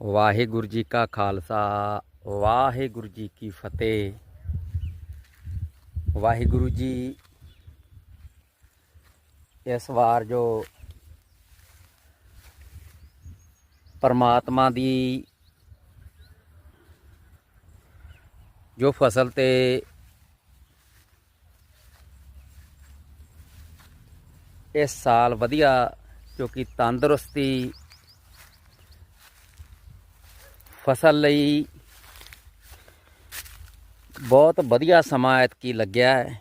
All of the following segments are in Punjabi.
ਵਾਹਿਗੁਰੂ ਜੀ ਕਾ ਖਾਲਸਾ, ਵਾਹਿਗੁਰੂ ਜੀ ਕੀ ਫਤਿਹ। ਵਾਹਿਗੁਰੂ ਜੀ ਇਸ ਵਾਰ ਜੋ ਪਰਮਾਤਮਾ ਦੀ ਜੋ ਫਸਲ ਤੇ ਇਸ ਸਾਲ ਵਧੀਆ ਕਿਉਂਕਿ ਤੰਦਰੁਸਤੀ ਫਸਲ ਲਈ ਬਹੁਤ ਵਧੀਆ ਸਮਾਂ ਐਤਕੀ ਲੱਗਿਆ ਹੈ।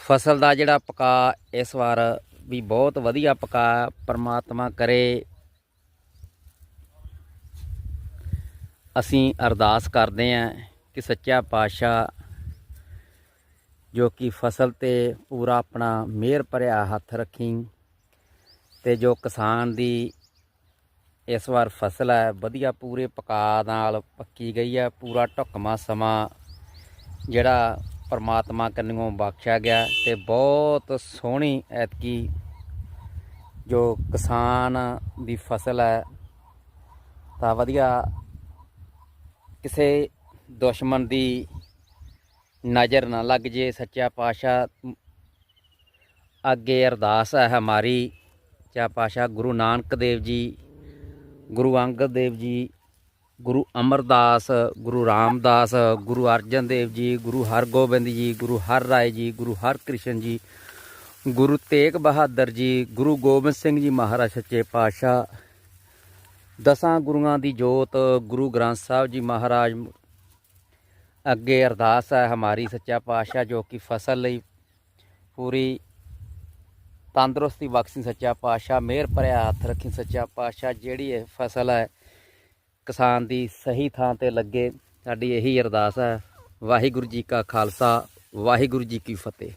ਫਸਲ ਦਾ ਜਿਹੜਾ ਪਕਾ ਇਸ ਵਾਰ ਵੀ ਬਹੁਤ ਵਧੀਆ ਪਕਾ ਪਰਮਾਤਮਾ ਕਰੇ। ਅਸੀਂ ਅਰਦਾਸ ਕਰਦੇ ਹਾਂ ਕਿ ਸੱਚਾ ਪਾਤਸ਼ਾਹ ਜੋ ਕਿ ਫਸਲ ਤੇ ਪੂਰਾ ਆਪਣਾ ਮਿਹਰ ਭਰਿਆ ਹੱਥ ਰੱਖੀ ਤੇ ਜੋ ਕਿਸਾਨ ਦੀ ਇਸ ਵਾਰ ਫਸਲ ਹੈ, ਵਧੀਆ ਪੂਰੇ ਪਕਾ ਨਾਲ ਪੱਕੀ ਗਈ ਹੈ, ਪੂਰਾ ਢੁਕਮਾ ਸਮਾਂ ਜਿਹੜਾ ਪਰਮਾਤਮਾ ਕੰਨਿਓ ਬਖਸ਼ਿਆ ਗਿਆ ਤੇ ਬਹੁਤ ਸੋਹਣੀ ਐਤਕੀ ਜੋ ਕਿਸਾਨ ਦੀ ਫਸਲ ਹੈ, ਤਾਂ ਵਧੀਆ ਕਿਸੇ ਦੁਸ਼ਮਣ ਦੀ ਨਜ਼ਰ ਨਾ ਲੱਗ ਜੇ, ਸੱਚਾ ਪਾਤਸ਼ਾਹ ਅੱਗੇ ਅਰਦਾਸ ਹੈ ਹਮਾਰੀ ਚਾ ਪਾਤਸ਼ਾਹ ਗੁਰੂ ਨਾਨਕ ਦੇਵ ਜੀ ਗੁਰੂ ਅੰਗਦ ਦੇਵ ਜੀ, ਗੁਰੂ ਅਮਰਦਾਸ, ਗੁਰੂ ਰਾਮਦਾਸ, ਗੁਰੂ ਅਰਜਨ ਦੇਵ ਜੀ, ਗੁਰੂ ਹਰਗੋਬਿੰਦ ਜੀ, ਗੁਰੂ ਹਰ ਰਾਏ ਜੀ, ਗੁਰੂ ਹਰਕ੍ਰਿਸ਼ਨ ਜੀ, ਗੁਰੂ ਤੇਗ ਬਹਾਦਰ ਜੀ, ਗੁਰੂ ਗੋਬਿੰਦ ਸਿੰਘ ਜੀ ਮਹਾਰਾਜ ਸੱਚੇ ਪਾਤਸ਼ਾਹ, ਦਸਾਂ ਗੁਰੂਆਂ ਦੀ ਜੋਤ, ਗੁਰੂ ਗ੍ਰੰਥ ਸਾਹਿਬ ਜੀ ਮਹਾਰਾਜ, ਅੱਗੇ ਅਰਦਾਸ ਹੈ ਹਮਾਰੀ ਸੱਚਾ ਪਾਤਸ਼ਾਹ ਜੋ ਕਿ ਫਸਲ ਲਈ ਪੂਰੀ ਤੰਦਰੁਸਤੀ ਬਖਸ਼ੀ ਸੱਚਾ ਪਾਤਸ਼ਾਹ, ਮਿਹਰ ਭਰਿਆ ਹੱਥ ਰੱਖੀ ਸੱਚਾ ਪਾਤਸ਼ਾਹ, ਜਿਹੜੀ ਇਹ ਫਸਲ ਹੈ, ਕਿਸਾਨ ਦੀ ਸਹੀ ਥਾਂ ਤੇ ਲੱਗੇ, ਸਾਡੀ ਇਹੀ ਅਰਦਾਸ ਹੈ। ਵਾਹਿਗੁਰੂ ਜੀ ਕਾ ਖਾਲਸਾ, ਵਾਹਿਗੁਰੂ ਜੀ ਕੀ ਫਤਿਹ।